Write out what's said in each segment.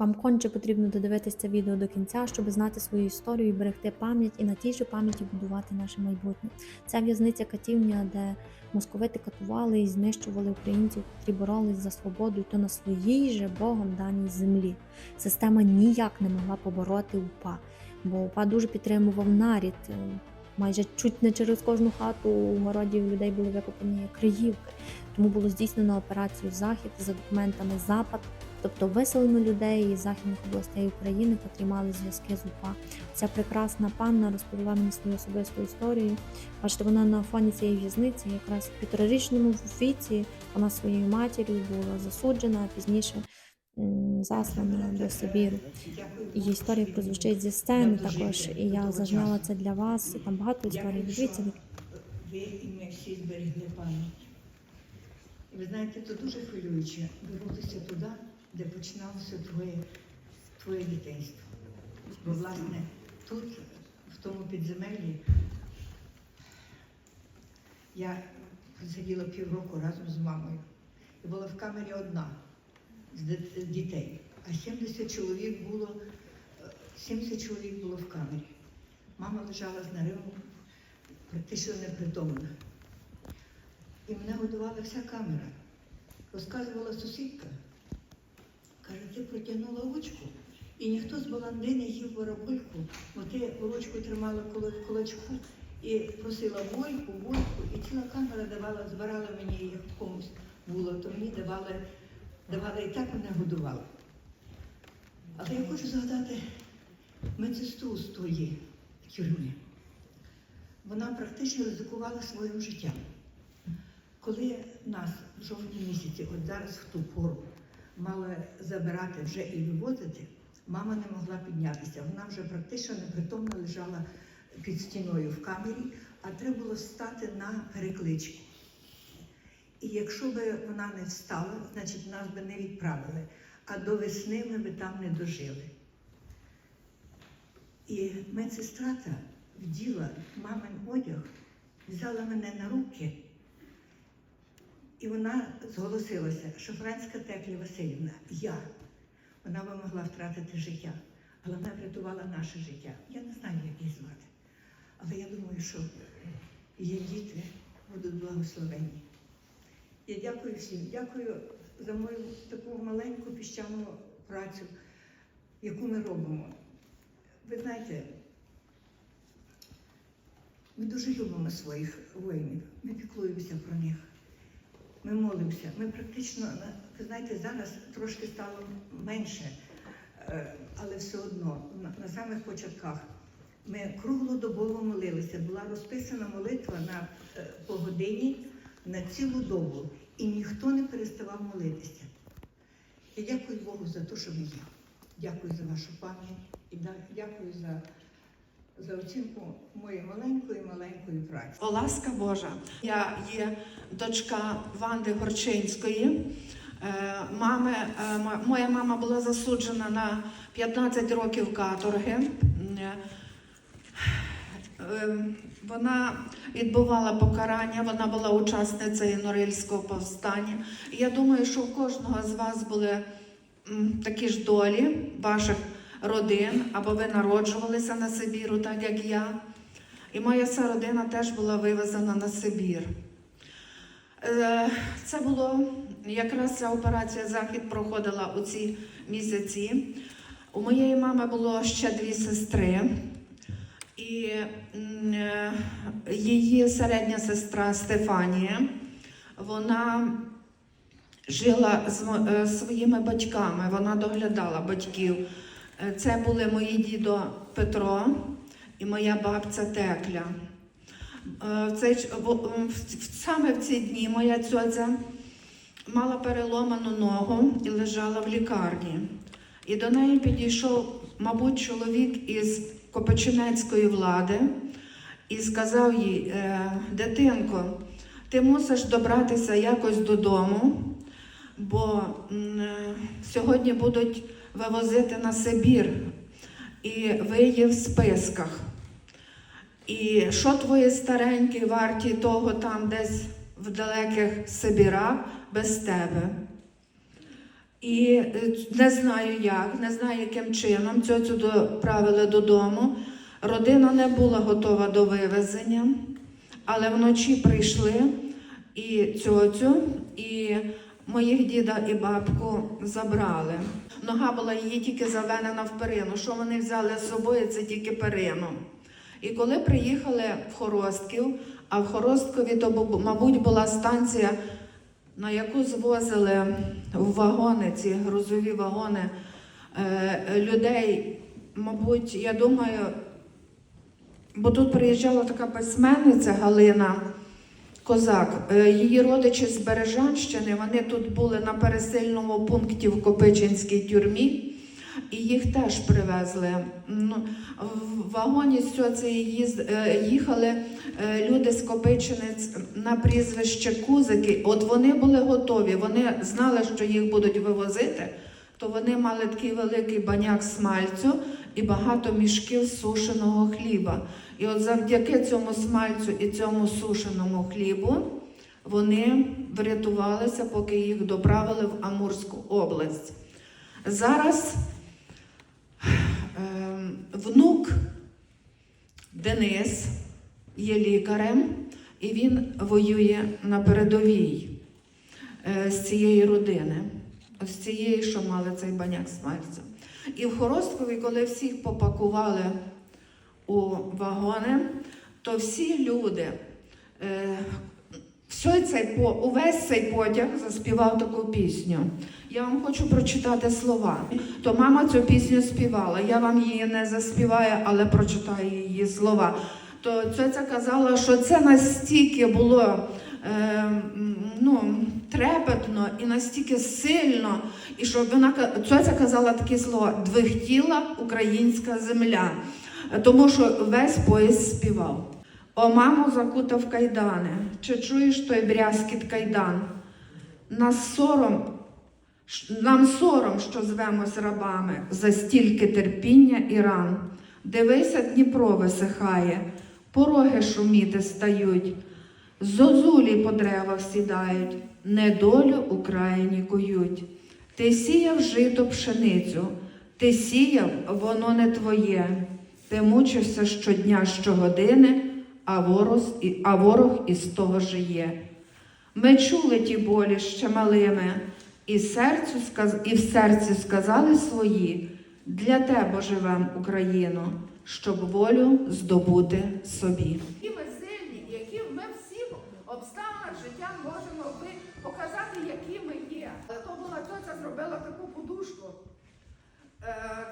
Вам конче потрібно додивитися відео до кінця, щоб знати свою історію берегти пам'ять і на тій же пам'яті будувати наше майбутнє. Це в'язниця катівня, де московити катували і знищували українців, які боролись за свободу, і то на своїй же Богом даній землі. Система ніяк не могла побороти УПА, бо УПА дуже підтримував нарід. Майже чуть не через кожну хату у городі людей були викопані криївки. Тому було здійснено операцію Захід за документами Запад, тобто виселено людей із західних областей України, котрі мали зв'язки з УПА. Ця прекрасна панна розповіла мені свою особисту історію. Бачите, вона на фоні цієї в'язниці, якраз в півторарічному віці, вона своєю матір'ю була засуджена, а пізніше заслана до Сибіру. Її історія прозвучить зі сцени також, і я зазняла це для вас. Там багато історій. Дивіться, ви і всі зберегли пам'ять. Ви знаєте, це дуже хвилююче вернутися туди, де починалося твоє, твоє дитинство. Бо, власне, тут, в тому підземеллі, я сиділа півроку разом з мамою. І була в камері одна з дітей. А 70 чоловік було, е, 70 чоловік було в камері. Мама лежала з наривом, практично непритомна. І мене годувала вся камера. Розказувала сусідка. Каже, ти протягнула ручку, і ніхто з баланди не їв барабульку, бо ти ручку тримала в кулачку і просила вольку, вольку, і ціла камера давала, збирала мені в комусь було, то мені давали, давали і так мене годували. Але я хочу згадати медсестру з тої тюрми. Вона практично ризикувала своїм життям. Коли нас в жовтні місяці, от зараз в ту пору, мали забирати вже і вивозити, мама не могла піднятися. Вона вже практично непритомно лежала під стіною в камері, а треба було встати на перекличку. І якщо б вона не встала, значить нас би не відправили, а до весни ми би там не дожили. І медсестра та вділа мамин одяг, взяла мене на руки, і вона зголосилася, Шофранська Теклі Васильівна, я. Вона би могла втратити життя, але вона врятувала наше життя. Я не знаю, як її звати. Але я думаю, що її діти будуть благословені. Я дякую всім, дякую за мою таку маленьку піщану працю, яку ми робимо. Ви знаєте, ми дуже любимо своїх воїнів, ми піклуємося про них, ми молимося. Ми практично, ви знаєте, зараз трошки стало менше, е, але все одно на, самих початках ми круглодобово молилися. Була розписана молитва на е, по годині на цілу добу, і ніхто не переставав молитися. Я дякую Богу за те, що ви є. Дякую за вашу пам'ять і дякую за, за оцінку моєї маленької маленької праці. О, ласка Божа. Я є дочка Ванди Горчинської. Е, Мами, е, моя мама була засуджена на 15 років каторги. Е, Вона відбувала покарання, вона була учасницею Норильського повстання. Я думаю, що у кожного з вас були такі ж долі ваших родин, або ви народжувалися на Сибіру, так як я. І моя вся родина теж була вивезена на Сибір. Е, Це було якраз ця операція Захід проходила у ці місяці. У моєї мами було ще дві сестри, і е, її середня сестра Стефанія, вона жила з е, своїми батьками, вона доглядала батьків. Це були мої дідо Петро і моя бабця Текля. Е, саме в ці дні моя цьоця мала переломану ногу і лежала в лікарні. І до неї підійшов, мабуть, чоловік із Копочинецької влади і сказав їй: «Е, дитинко, ти мусиш добратися якось додому, бо е, сьогодні будуть вивозити на Сибір, і ви є в списках. І що твої старенькі варті того там десь в далеких Сибірах без тебе? І е, не знаю як, не знаю, яким чином цьоцю доправили додому. Родина не була готова до вивезення, але вночі прийшли і цьоцю, і моїх діда і бабку забрали. Нога була її тільки завенена в перину. Що вони взяли з собою, це тільки перину. І коли приїхали в Хоростків, а в Хоросткові то, мабуть, була станція, на яку звозили в вагони, ці грузові вагони е, людей, мабуть, я думаю, бо тут приїжджала така письменниця Галина Козак. Е, Її родичі з Бережанщини, вони тут були на пересильному пункті в Копичинській тюрмі, і їх теж привезли. Ну, в вагоні е, їхали е, люди з Копичинець на прізвище Кузики. От вони були готові, вони знали, що їх будуть вивозити, то вони мали такий великий баняк смальцю і багато мішків сушеного хліба. І от завдяки цьому смальцю і цьому сушеному хлібу вони врятувалися, поки їх доправили в Амурську область. Зараз ем, внук Денис є лікарем, і він воює на передовій е, з цієї родини, з цієї, що мали цей баняк смальцю. І в Хоросткові, коли всіх попакували у вагони, то всі люди, е, всій цей, увесь цей потяг заспівав таку пісню. Я вам хочу прочитати слова. То мама цю пісню співала. Я вам її не заспіваю, але прочитаю її слова. То ця казала, що це настільки було ну, трепетно і настільки сильно, і що вона цьоця казала такі слова: двихтіла українська земля. Е, Тому що весь поїзд співав. О, мамо, закутав кайдани, чи чуєш той брязкіт кайдан? Нас сором, нам сором, що звемось рабами, за стільки терпіння і ран. Дивися, Дніпро висихає, пороги шуміти стають, зозулі по деревах сідають, недолю Україні кують. Ти сіяв жито пшеницю, ти сіяв, воно не твоє. Ти мучився щодня, щогодини, а ворог, а ворог із того жиє. Ми чули ті болі ще малими, і, серцю і в серці сказали свої, для тебе живем, Україну, щоб волю здобути собі.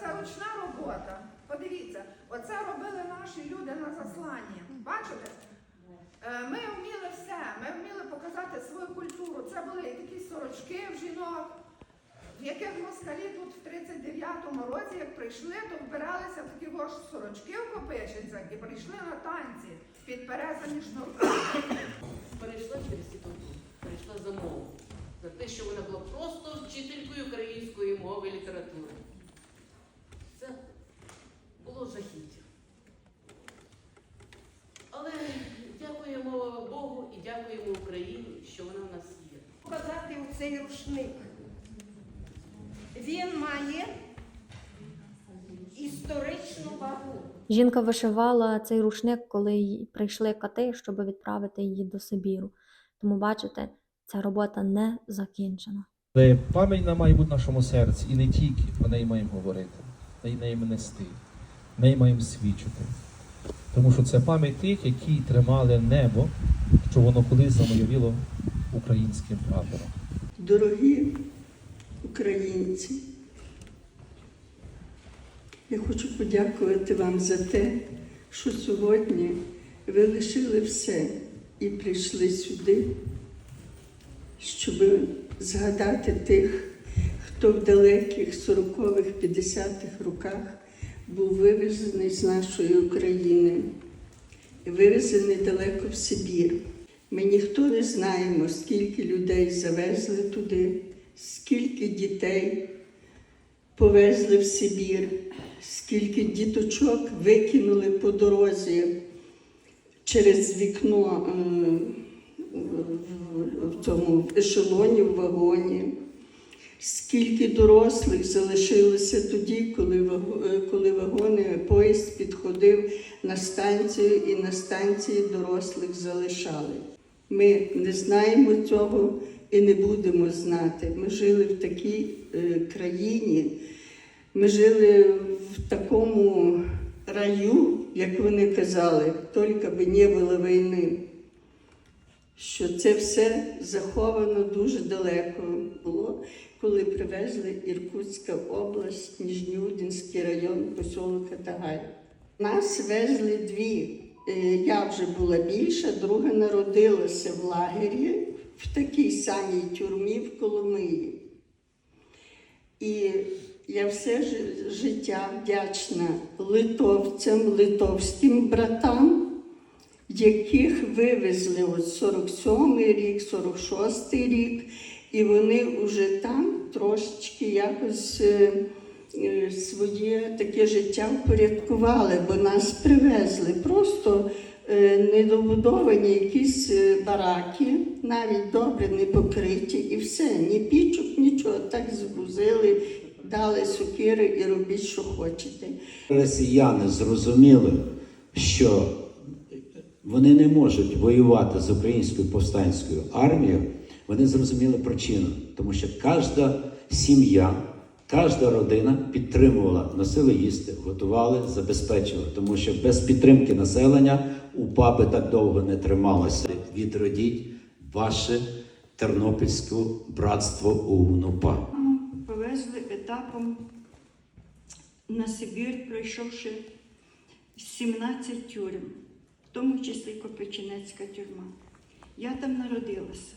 Це ручна робота. Подивіться, оце робили наші люди на засланні. Бачите? Е, Ми вміли все, ми вміли показати свою культуру. Це були і такі сорочки в жінок, в яких москалі тут в 39-му році, як прийшли, то вбиралися в такі вож сорочки в Копичинцях і прийшли на танці під перезані шнурками. перейшла через ці перейшла за мову. За те, що вона була просто вчителькою української мови і літератури. Було жахіття. Але дякуємо Богу і дякуємо Україні, що вона в нас є. показати оцей рушник. Він має історичну вагу. Жінка вишивала цей рушник, коли прийшли кати, щоб відправити її до Сибіру. Тому бачите, ця робота не закінчена. Але пам'ять має бути в нашому серці, і не тільки про неї маємо говорити, неї маємо нести, неї маємо свідчити. Тому що це пам'ять тих, які тримали небо, що воно колись замайоріло українським прапором. Дорогі українці, я хочу подякувати вам за те, що сьогодні ви лишили все і прийшли сюди, щоб згадати тих, хто в далеких 40-х, 50-х роках був вивезений з нашої України, вивезений далеко в Сибір. Ми ніхто не знаємо, скільки людей завезли туди, скільки дітей повезли в Сибір, скільки діточок викинули по дорозі через вікно е, в- цьому ешелоні, в вагоні, скільки дорослих залишилося тоді, коли, е, коли поїзд підходив на станцію і на станції дорослих залишали. Ми не знаємо цього і не будемо знати. Ми жили в такій е, країні, ми жили в такому раю, як вони казали, тільки би не було війни. Що це все заховано дуже далеко було, коли привезли Іркутська область, Ніжньоудинський район, поселок Атагай. Нас везли дві. Е, Я вже була більша, друга народилася в лагері в такій самій тюрмі в Коломиї. І я все життя вдячна литовцям, литовським братам, яких вивезли от 47-й рік, 46-й рік, і вони вже там трошечки якось е, е, своє таке життя впорядкували, бо нас привезли. Просто е, недобудовані якісь бараки, навіть добре не покриті, і все, ні пічок, нічого, так згрузили, дали сокири і робіть, що хочете. Росіяни зрозуміли, що вони не можуть воювати з українською повстанською армією. Вони зрозуміли причину, тому що кожна сім'я, кожна родина підтримувала, носили їсти, готували, забезпечували, тому що без підтримки населення УПА би так довго не трималося. Відродіть ваше тернопільське братство УНУПА. Маму повезли етапом на Сибір, пройшовши 17 тюрем, тому числі Копичинецька тюрма. Я там народилася.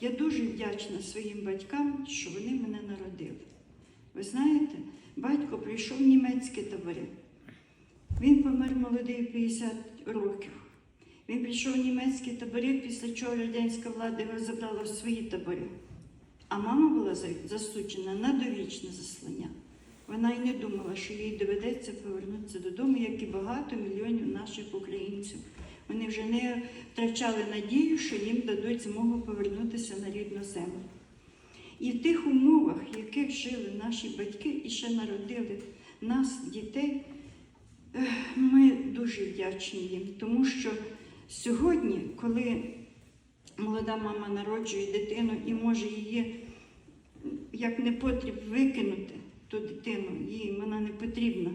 Я дуже вдячна своїм батькам, що вони мене народили. Ви знаєте, батько прийшов в німецькі табори. Він помер молодий 50 років. Він прийшов в німецькі табори, після чого радянська влада його забрала в свої табори. А мама була за- засуджена на довічне заслання. Вона й не думала, що їй доведеться повернутися додому, як і багато мільйонів наших українців. Вони вже не втрачали надію, що їм дадуть змогу повернутися на рідну землю. І в тих умовах, в яких жили наші батьки і ще народили нас, дітей, ми дуже вдячні їм, тому що сьогодні, коли молода мама народжує дитину і може її як не потріб викинути ту дитину, їй вона не потрібна,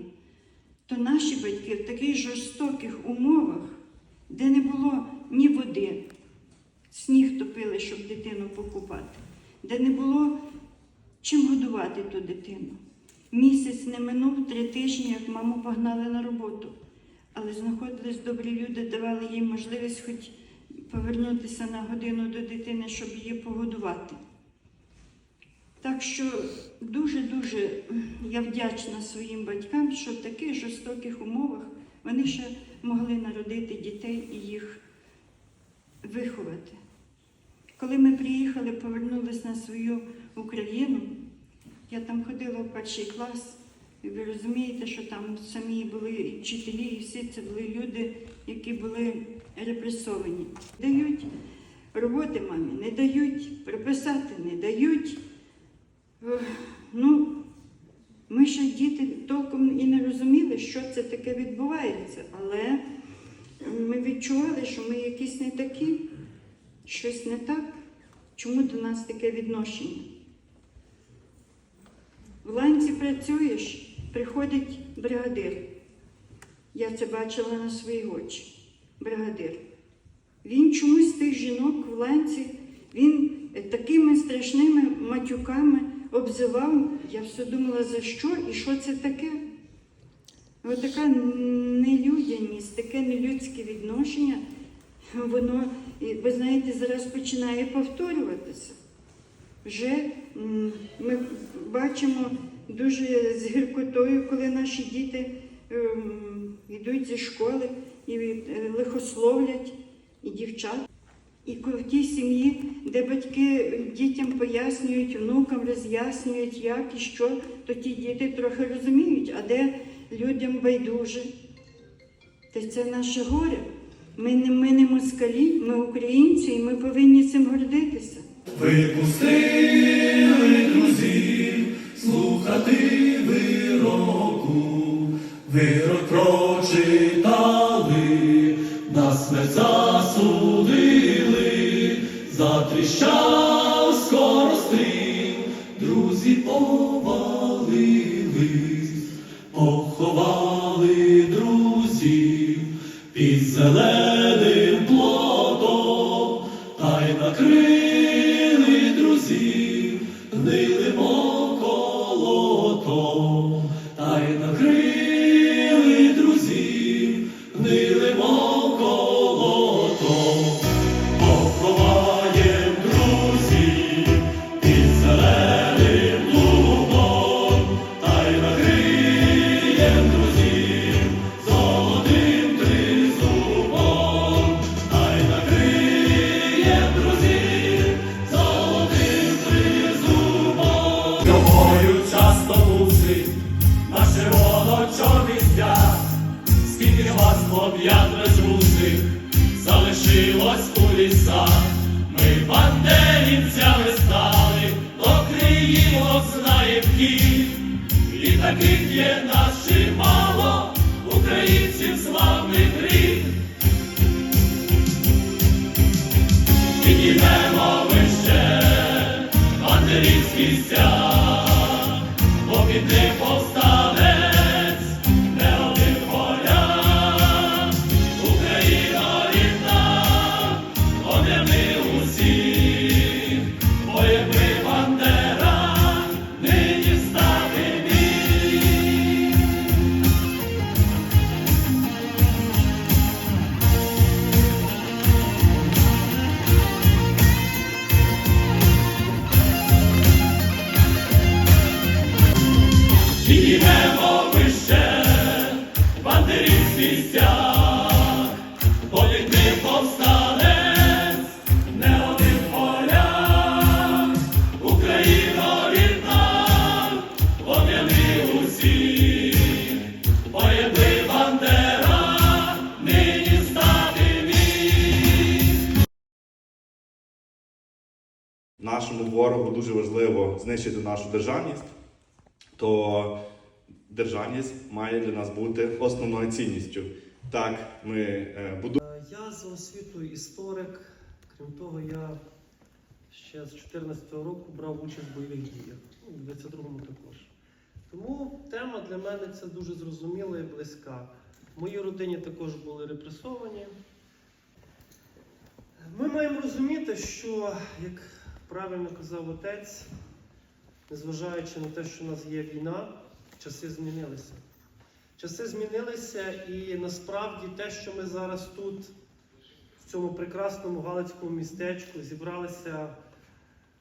то наші батьки в таких жорстоких умовах, де не було ні води, сніг топили, щоб дитину покупати, де не було чим годувати ту дитину. Місяць не минув три тижні, як маму погнали на роботу. Але знаходились добрі люди, давали їй можливість хоч повернутися на годину до дитини, щоб її погодувати. Так що дуже-дуже я вдячна своїм батькам, що в таких жорстоких умовах вони ще могли народити дітей і їх виховати. Коли ми приїхали, повернулися на свою Україну, я там ходила в перший клас, і ви розумієте, що там самі були і вчителі, і всі це були люди, які були репресовані. Дають роботи мамі, не дають, приписати не дають. Ну, ми ще діти толком і не розуміли, що це таке відбувається, але ми відчували, що ми якісь не такі, щось не так. Чому до нас таке відношення? В ланці працюєш, приходить бригадир. Я це бачила на свої очі. Бригадир. Він чомусь тих жінок в ланці, він такими страшними матюками обзивав. Я все думала, за що і що це таке. Ось така нелюдяність, таке нелюдське відношення, воно, ви знаєте, зараз починає повторюватися. Вже ми бачимо дуже з гіркотою, коли наші діти ем, йдуть зі школи і е, лихословлять і дівчат. І в тій сім'ї, де батьки дітям пояснюють, внукам роз'яснюють, як і що, то ті діти трохи розуміють, а де людям байдуже. Та це наше горе. Ми не, ми не москалі, ми українці, і ми повинні цим гордитися. Випустили друзів слухати вироку, вирок прочитали, таких є нас чимало, українців славних рід. Підіймемо вище бандерівський стяг, бо під ним повстанець, знищити нашу державність, то державність має для нас бути основною цінністю. Так, ми е, будуємо. Е, Я за освітою історик. Крім того, я ще з 2014 року брав участь в бойових діях, ну, в 22-му також. Тому тема для мене це дуже зрозуміла і близька. В моїй родині також були репресовані. Ми маємо розуміти, що, як правильно казав отець, незважаючи на те, що в нас є війна, часи змінилися. Часи змінилися, і насправді те, що ми зараз тут, в цьому прекрасному Галицькому містечку, зібралися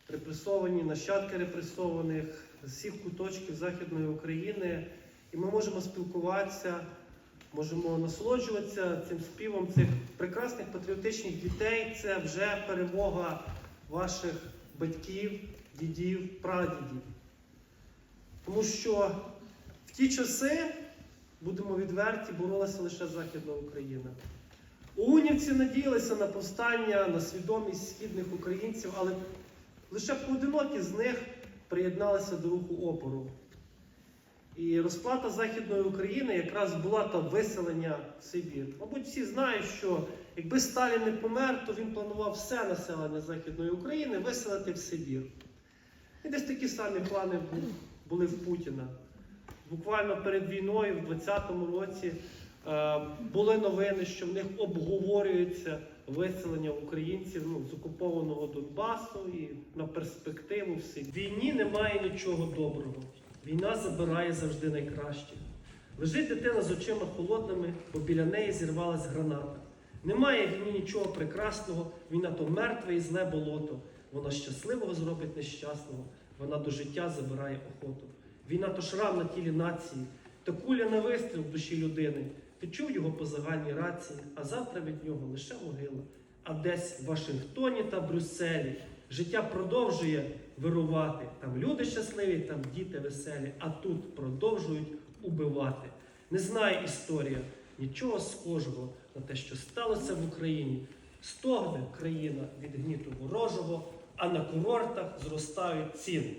репресовані, нащадки репресованих з всіх куточків Західної України, і ми можемо спілкуватися, можемо насолоджуватися цим співом цих прекрасних патріотичних дітей. Це вже перемога ваших батьків, дідів, прадідів. Тому що в ті часи будемо відверті, боролася лише Західна Україна. Унівці надіялися на повстання, на свідомість східних українців, але лише поодинокі з них приєдналися до руху опору. І розплата Західної України якраз була та виселення в Сибір. Мабуть, всі знають, що якби Сталін не помер, то він планував все населення Західної України виселити в Сибір. І десь такі самі плани були в Путіна. Буквально перед війною, в 20-му році, е, були новини, що в них обговорюється виселення українців ну, з окупованого Донбасу і на перспективу всі. В війні немає нічого доброго. Війна забирає завжди найкраще. Лежить дитина з очима холодними, бо біля неї зірвалась граната. Немає в війні нічого прекрасного, війна то мертве і зле болото. Вона щасливого зробить нещасного, вона до життя забирає охоту. Війна то шрам на тілі нації, то куля на вистріл в душі людини. Ти чув його по загальній рації, а завтра від нього лише могила. А десь в Вашингтоні та Брюсселі життя продовжує вирувати. Там люди щасливі, там діти веселі, а тут продовжують убивати. Не знає історія нічого схожого на те, що сталося в Україні. Стогне країна від гніту ворожого, а на курортах зростають ціни.